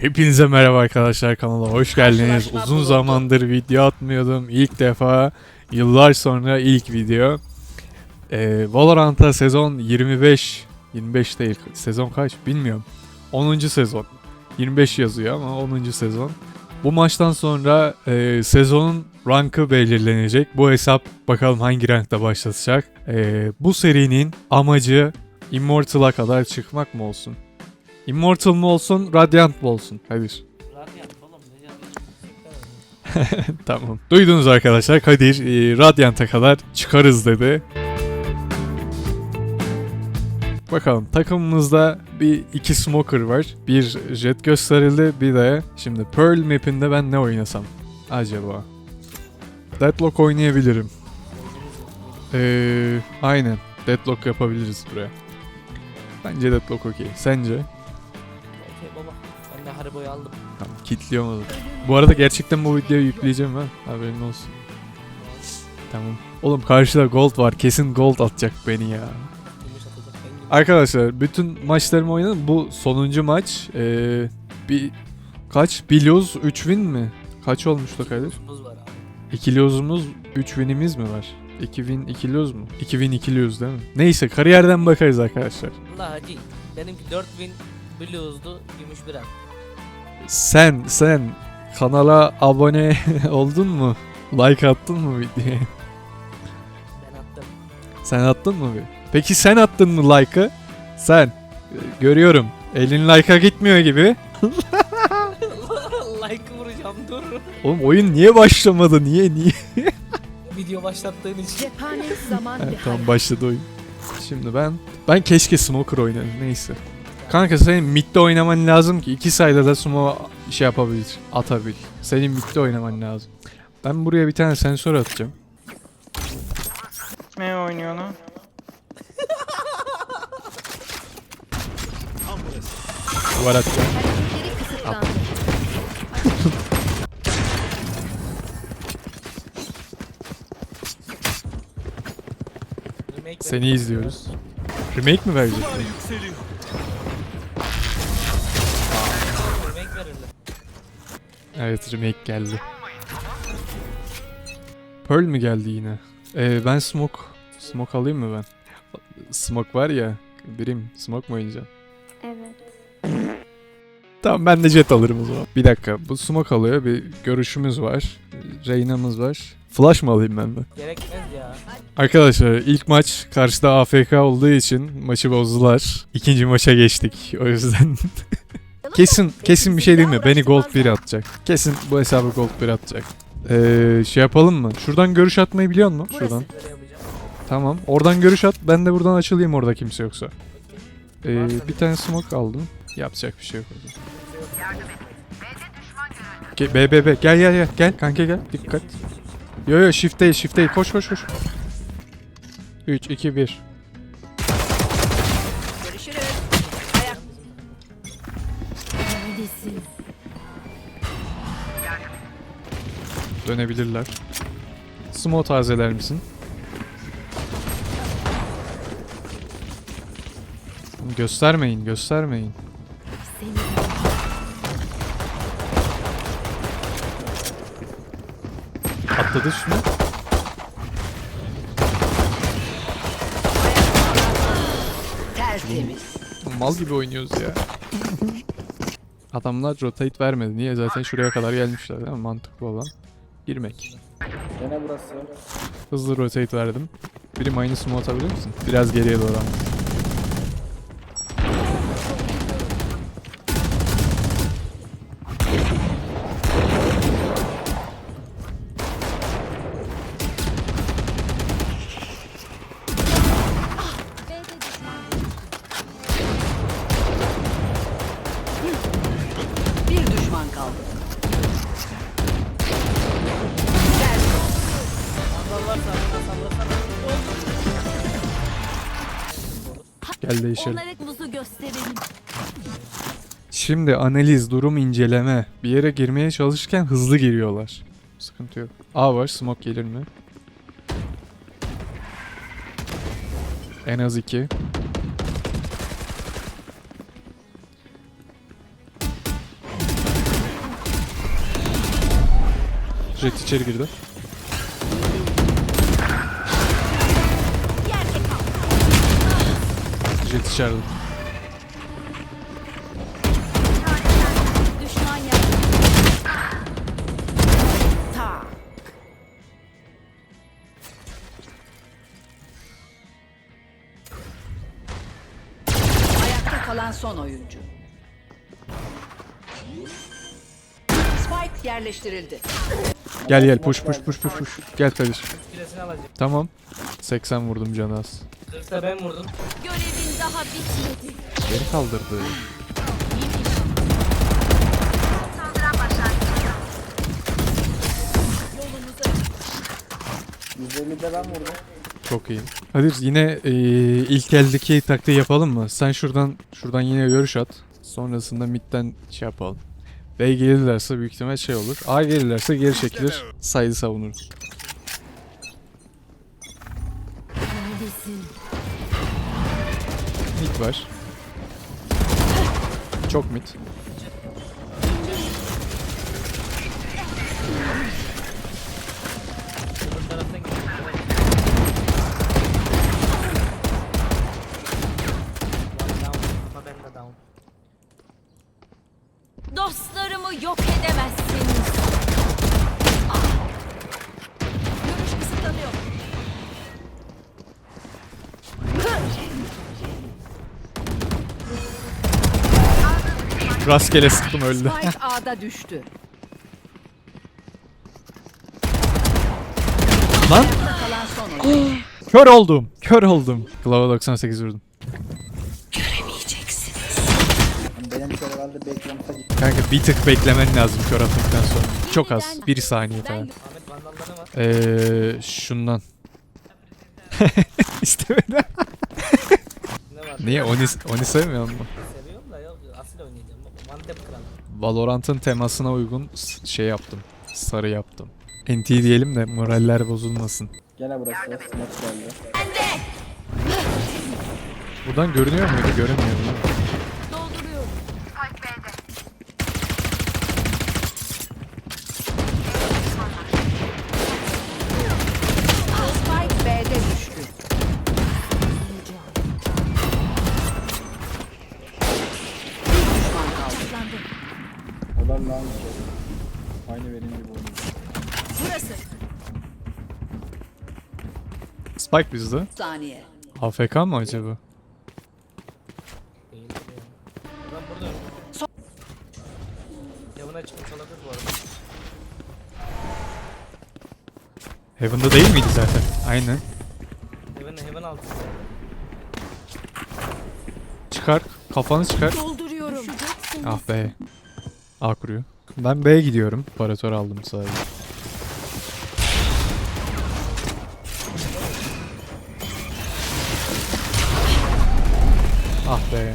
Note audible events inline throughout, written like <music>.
Hepinize merhaba arkadaşlar kanala hoş geldiniz. Uzun zamandır video atmıyordum. İlk defa yıllar sonra ilk video. Ee, Valorant'a sezon 25 25 değil sezon kaç bilmiyorum. 10. sezon. 25 yazıyor ama 10. sezon. Bu maçtan sonra e, sezonun rankı belirlenecek. Bu hesap bakalım hangi rankta başlatacak. E, bu serinin amacı Immortal'a kadar çıkmak mı olsun? Immortal mı olsun, Radiant mı olsun? Oğlum ne <laughs> yazıyor? Tamam. Duydunuz arkadaşlar. Kadir e, Radiant'a kadar çıkarız dedi. Bakalım takımımızda bir iki smoker var. Bir jet gösterildi. Bir de şimdi Pearl map'inde ben ne oynasam acaba? Deadlock oynayabilirim. Ee, aynen. Deadlock yapabiliriz buraya. Bence Deadlock okey. Sence? Hariboyu aldım. Tamam, kilitliyorum. Bu arada gerçekten bu videoyu yükleyeceğim ha. Haberin olsun. Tamam. Oğlum karşıda gold var. Kesin gold atacak beni ya. Arkadaşlar bütün maçlarımı oynadım. Bu sonuncu maç. Ee, bir kaç? Bir lose 3 win mi? Kaç olmuştu Kadir? 2 lose'umuz 3 win'imiz mi var? 2 win 2 lose mu? 2 win 2 lose değil mi? Neyse kariyerden bakarız arkadaşlar. Valla hacı. Benimki 4000 blues'du. Gümüş bir at. Sen sen kanala abone <laughs> oldun mu? Like attın mı videoya? Ben attım. Sen attın mı bir? Peki sen attın mı like'ı? Sen. Görüyorum. Elin like'a gitmiyor gibi. <laughs> like vuracağım dur. Oğlum oyun niye başlamadı? Niye niye? <laughs> Video başlattığın için. Cephane zaman Ha, bir tamam başladı oyun. Şimdi ben ben keşke smoker oynarım neyse. Kanka senin midde oynaman lazım ki iki sayıda da smoke şey yapabilir, atabil. Senin midde oynaman lazım. Ben buraya bir tane sensör atacağım. Ne oynuyor onu? Duvar atacağım. Remake Seni izliyoruz. Remake mi verecek? Remake. Evet remake geldi. Pearl mi geldi yine? Ee, ben smoke. Smoke alayım mı ben? Smoke var ya. Birim smoke mu oynayacağım? Evet. Tamam ben de jet alırım o zaman. Bir dakika bu smoke alıyor bir görüşümüz var. Reyna'mız var. Flash mı alayım ben de? Gerekmez ya. Arkadaşlar ilk maç karşıda AFK olduğu için maçı bozdular. İkinci maça geçtik o yüzden. <laughs> kesin kesin bir şey değil mi? Beni gold 1 atacak. Kesin bu hesabı gold 1 atacak. Ee, şey yapalım mı? Şuradan görüş atmayı biliyor musun? Şuradan. Tamam. Oradan görüş at. Ben de buradan açılayım orada kimse yoksa. Ee, bir tane smoke aldım. Yapacak bir şey yok orada. Ge- B B B gel gel gel gel kanka gel dikkat. Yo yo shift değil shift değil koş koş koş. 3 2 1. Görüşürüz. Ayak. Neredesin? Dönebilirler. Smoke tazeler misin? Göstermeyin, göstermeyin. Atladı şunu. tertemiz. Mal gibi oynuyoruz ya. Adamlar rotate vermedi. Niye? Zaten şuraya kadar gelmişler değil mi? Mantıklı olan. Girmek. Gene burası. Hızlı rotate verdim. Biri aynı smoke atabilir misin? Biraz geriye doğru ama. Düşman kaldı. Gel değişelim. Onlara muzu gösterelim. Şimdi analiz, durum inceleme. Bir yere girmeye çalışırken hızlı giriyorlar. Sıkıntı yok. A var, smoke gelir mi? En az iki. Jet içeri girdi. Jet içeride. Kalan son oyuncu. Spike yerleştirildi. Gel gel push push push push push. Gel Kadir. Kilesini. Tamam. 80 vurdum canı az. 40'ta ben vurdum. Görevin daha bitmedi. Geri kaldırdı. %50'de ben vurdum. Çok iyi. Kadir yine eee, ilk eldeki taktiği yapalım mı? Sen şuradan şuradan yine görüş at. Sonrasında midden şey yapalım. B gelirlerse büyük ihtimal şey olur. A gelirlerse geri çekilir. Saydı. Neredesin? Mid var. Çok mid. Dostlarımı yok edemezsiniz. Ah! Görüş kısıtlanıyor. Rastgele sıktım öldü. Spike A'da düştü. Lan kalan son kör oldum. Kör oldum. Glava 98 vurdum. Benim herhalde backroom'sa gitti. Kanka bir tık beklemen lazım kör attıktan sonra. Çok az. Bir saniye falan. Eee şundan. <laughs> Var? Niye? Oni, Oni sevmiyor musun? Seviyorum da yok asil oynayacağım. Mantep. Valorant'ın temasına uygun şey yaptım. Sarı yaptım. NT diyelim de moraller bozulmasın. Gene burası. Smash geldi. Buradan görünüyor muydu? Görünmüyor değil mi? Aynı benim gibi oynuyor. Burası. Spike bizde. Saniye. AFK mı acaba? Değil. Ben buradayım. Yavuna çıkmış olabilir bu arada. Heaven'da değil miydi zaten? Aynen. Heaven, heaven altı. Çıkar. Kafanı çıkar. Dolduruyorum. Ah be. A kuruyor. Ben B'ye gidiyorum. Operatör aldım sadece. Ah be.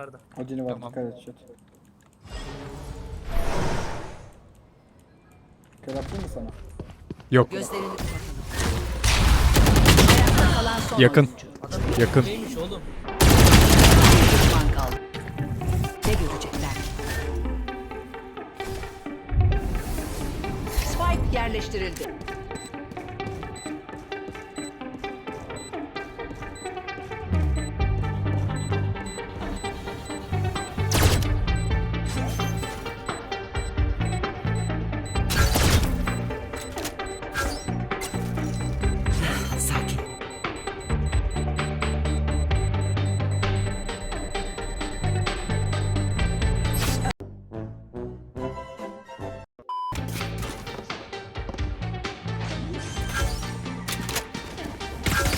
Yukarıda. Odin'i var Tamam. dikkat et şut. Kör attın mı sana? Yok. Gözlerini kapatalım. Ayakta kalan son Yakın. oyuncu. Yakın. neymiş oğlum? Bir düşman kaldı. Ne görecekler? Spike yerleştirildi.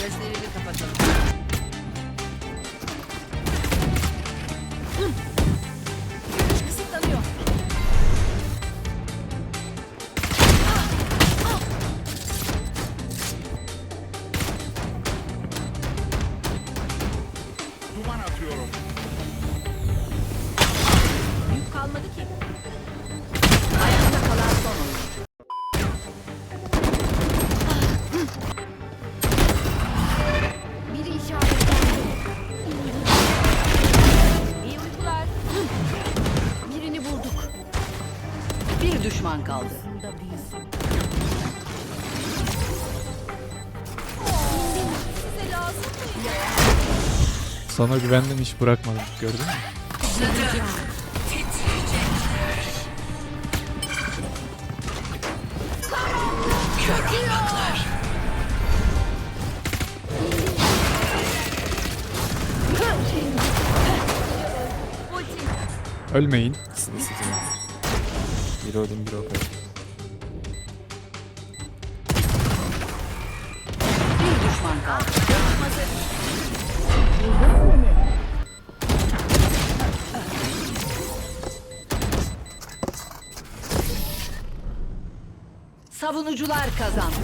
Gözlerini kapatalım. Lazım mı? Sana güvendim hiç bırakmadım. Gördün mü? Ölmeyin. Biri öldüm biri okey. Bir düşman kaldı. Savunucular kazandı.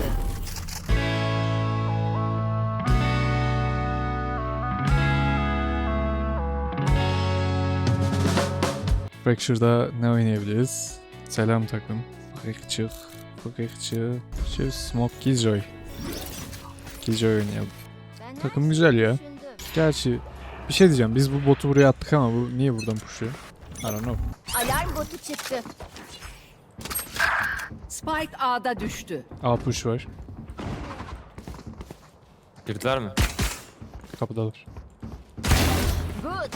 Fracture'da ne oynayabiliriz? Selam takım. Fıkıkçık. Fıkıkçı. Şu Smoke Killjoy. Killjoy oynayalım. Takım güzel ya. Gerçi bir şey diyeceğim. Biz bu botu buraya attık ama bu niye buradan pushuyor? I don't know. Alarm botu çıktı. Spike A'da düştü. A push var. Girdiler mi? Kapıdalar. Good.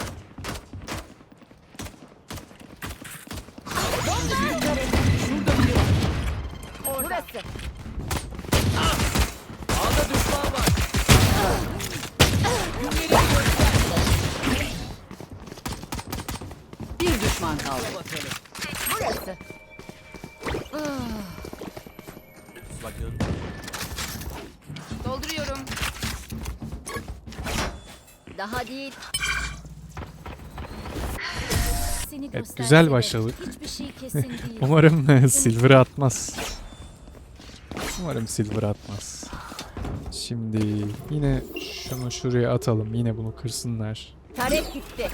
Burası. A'da düşman var. Bir düşman kaldı. Burası. Dolduruyorum. Daha değil. Seni güzel başladık. Hiçbir şey kesin değil. <laughs> Umarım Silver'ı atmaz. <laughs> Umarım Silver atmaz. Şimdi yine şunu şuraya atalım. Yine bunu kırsınlar. Tarek gitti.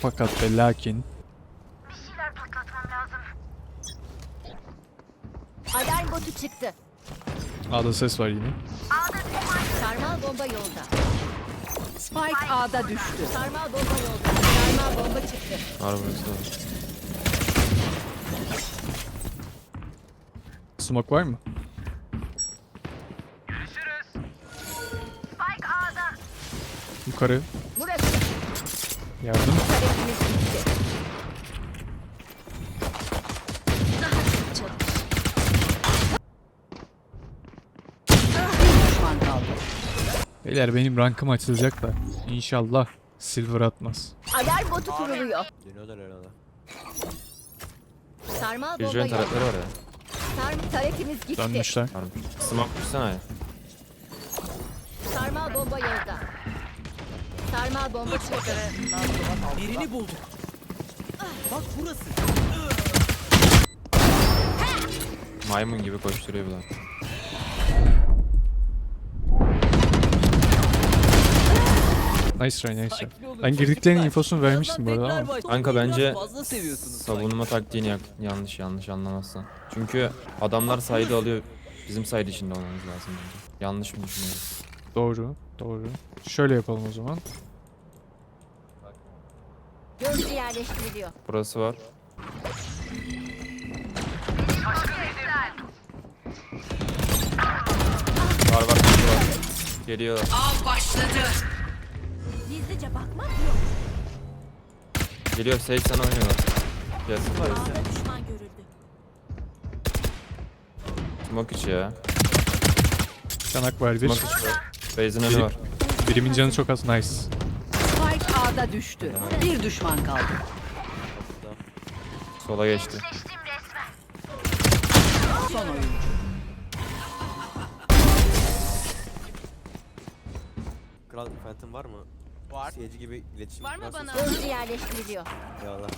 Fakat ve lakin Alarm botu çıktı. A'da ses var yine. Sarmal bomba yolda. Spike A'da düştü. Sarmal bomba yolda. Sarmal bomba çıktı. Var burası da. Smoke var mı? Yukarı Burası. yardım. Tarekimiz gitti. Bir düşman kaldı. Beyler benim rankım açılacak da inşallah Silver atmaz. Alarm botu kuruluyor. Dönüyorlar herhalde. Sarmal bomba Hücrenin yolda. taretleri var ya. Sar tarekimiz gitti. Dönmüşler. Smoke vursana ya. Sarmal bomba yolda. Sarmal bomba çıktı. Birini bulduk. Bak burası. Maymun gibi koşturuyor bir lan. Nice try nice try. Ben girdiklerinin infosunu vermiştim bu arada ama. Kanka bence savunma taktiğini yak- yanlış yanlış anlamazsan. Çünkü adamlar saydı alıyor. Bizim saydı içinde olmamız lazım bence. Yanlış mı düşünüyorum? Doğru doğru. Şöyle yapalım o zaman. Gözcü yerleştiriliyor. Burası var. Var var var. var. Geliyorlar. Av başladı. Gizlice bakmak yok. Geliyor Sage sana oynuyorlar. Gelsin var. Ağda düşman görüldü. Smoke içi ya. Çanak var bir. Smoke içi var. Base'in önü Biri- var. Birimin canı çok az nice. Spike A'da düştü. Bir düşman kaldı. Sola geçti. Son oyuncu. Kral Phantom var mı? Var. Seyirci gibi iletişim Var mı bana? Gözcü yerleştiriliyor. Eyvallah.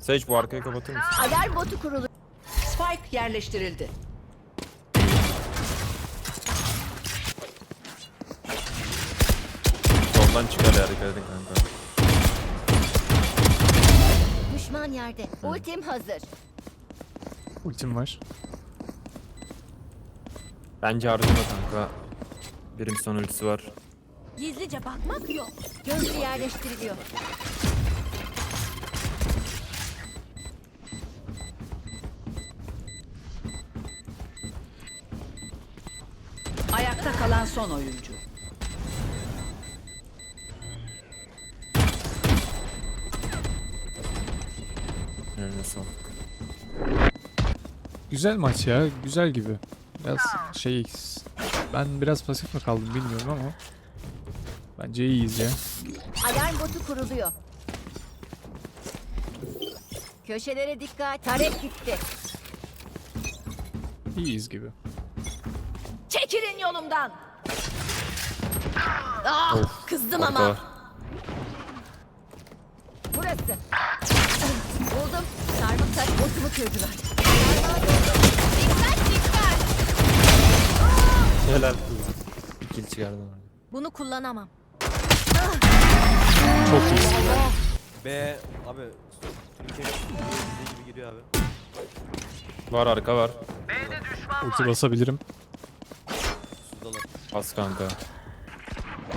Sage bu arkayı kapatır mısın? Alarm botu kuruluyor. Spike yerleştirildi. Soldan çıkar ya dikkat edin kanka. Düşman yerde. Ultim hazır. Ultim var. Bence harcama kanka. Birim son ultisi var. Gizlice bakmak yok. Gözle yerleştiriliyor. Ayakta kalan son oyuncu. Eline sağlık. Güzel maç ya. Güzel gibi. Biraz şey ben biraz pasif mi kaldım bilmiyorum ama bence iyiyiz ya. Alarm botu kuruluyor. Köşelere dikkat. Tarek gitti. İyiyiz gibi. Çekilin yolumdan. Ah, kızdım ama. Arka. Burası. Buldum. Sarmak taş botumu kırdılar. Dikkat dikkat. Helal. Bir kill çıkardım orada. Bunu kullanamam. Çok iyisin. B abi. Türkiye gibi giriyor abi. Var arka var. Ulti basabilirim. Sudalar. Bas kanka.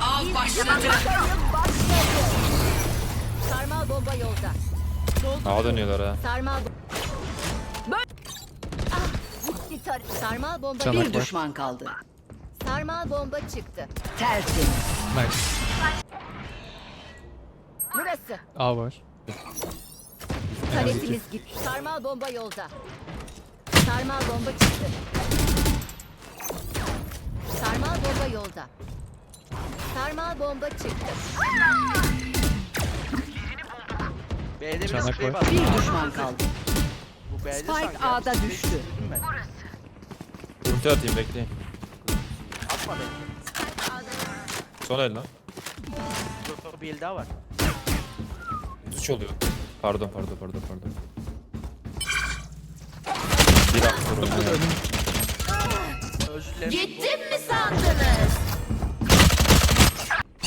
Av başladı. Sarmal bomba yolda. Ağa dönüyorlar ha. Sarmal bo- Ah, Sarmal bomba Çanak Bir var. düşman kaldı. Sarmal bomba çıktı. Tertemiz. Nice. Burası. A var. Taretimiz gitti. Sarmal bomba yolda. Sarmal bomba çıktı. Sarmal bomba yolda. Sarmal bomba çıktı. B'de bir Çanak sprey var. var. Bir düşman kaldı. Bu B'de Spike sanki. A'da düştü. Değil mi? Ulti atayım bekleyin. Atma beni. Son el lan. Doktor bir el daha var. 3 oluyor. Pardon pardon pardon pardon. Bir dilerim. Gittim mi sandınız?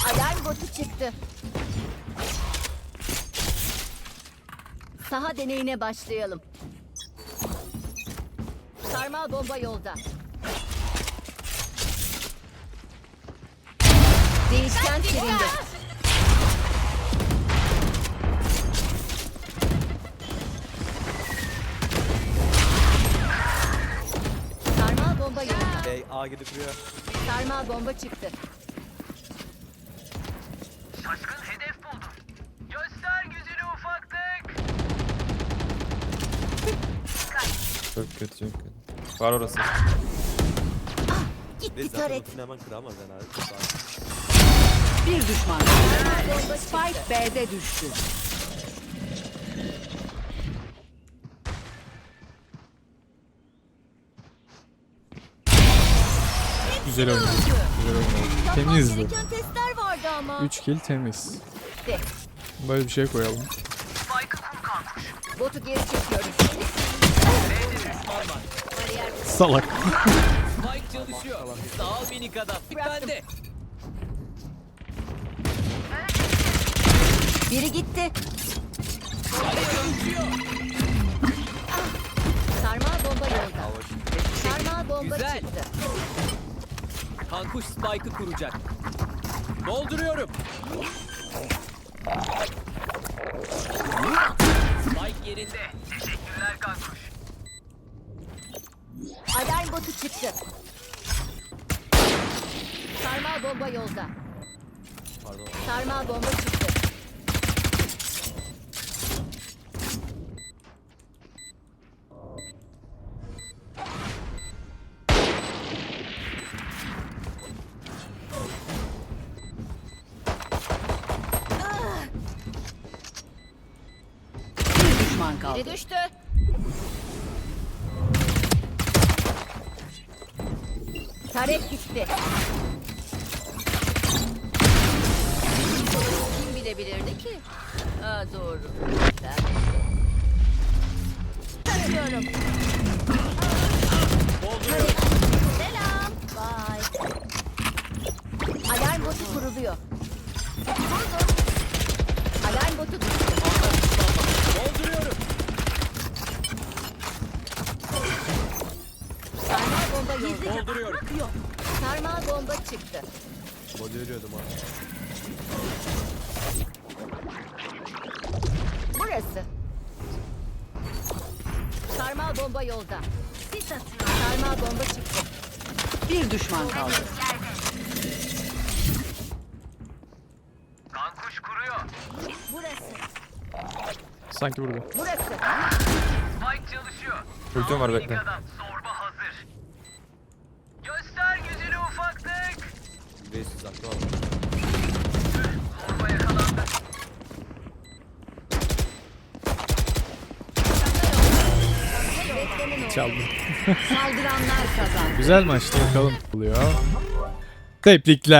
Alarm botu çıktı. Saha deneyine başlayalım. Sarmal bomba yolda. Değişken silindi. Bomba yolda. B A gidip duruyor. Sarmal bomba çıktı. Çok kötü çok kötü. Var orası. Gitti zaten taret. ultini hemen kıramaz daha- Bir düşman kaldı. Spike B'de düştü. Güzel oynadı. Güzel oynadı. Temizdi. gereken testler vardı ama. 3 kill temiz. Böyle bir şey koyalım. Botu geri çekiyoruz. Salak. Mike çalışıyor. Sağ ol minik adam. Bende. Biri gitti. Ah, Sarmal bomba yolda. Sarmal bomba Güzel. çıktı. Kankuş Spike'ı kuracak. Dolduruyorum. Spike yerinde. Teşekkürler kankuş. Alarm botu çıktı. Sarmal bomba yolda. Pardon. Sarmal bomba çıktı. Biri düştü. Tarek gitti. Kim bilebilirdi ki? Aa, doğru. Ben. Tarıyorum. Tarek. Selam. Bye. Alarm botu kuruluyor. Buldum. Alarm botu düştü. Gizli Dolduruyorum. kaçmak yok. Sarmal bomba çıktı. Body ölüyordum ha. Burası. Sarmal bomba yolda. Sis atıyor. Sarmal bomba çıktı. Bir düşman kaldı. Kankuş kuruyor. Burası. Sanki burada. Burası. Spike çalışıyor. Ultim var bekle. Adam. Çaldım. Saldıranlar kazandı. Güzel maçtı bakalım. Oluyor. Tebrikler.